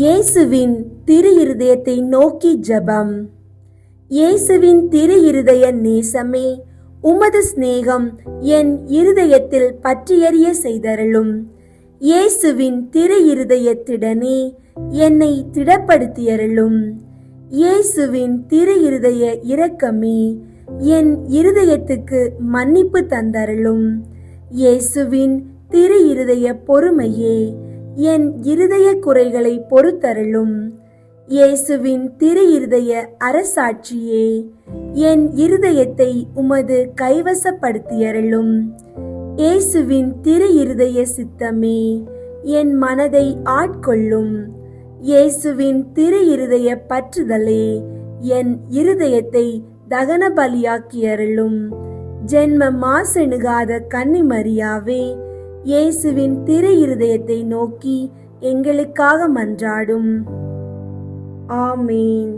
இயேசுவின் திரு இருதயத்தை நோக்கி ஜபம். இயேசுவின் திரு இருதய நேசமே உமது சிநேகம் என் இருதயத்தில் பற்றியறிய செய்தருளும். இயேசுவின் திரு இருதயத்திடனே என்னை திடப்படுத்தியருளும். இயேசுவின் திரு இருதய இரக்கமே என் இருதயத்துக்கு மன்னிப்பு தந்தருளும். இயேசுவின் திரு இருதய பொறுமையே என் இருதய குறைகளை பொறுத்தருளும். இயேசுவின் திரு இருதய அரசாட்சியே என் இருதயத்தை உமது கைவசப்படுத்தியருளும். இயேசுவின் திரு இருதய சித்தமே என் மனதை ஆட்கொள்ளும். இயேசுவின் திரு இருதய பற்றுதலே என் இருதயத்தை தகன பலியாக்கியருளும் ஜென்ம மாசெணுகாத கன்னிமரியாவே இயேசுவின் திரு இருதயத்தை நோக்கி எங்களுக்காக மன்றாடும். ஆமீன்.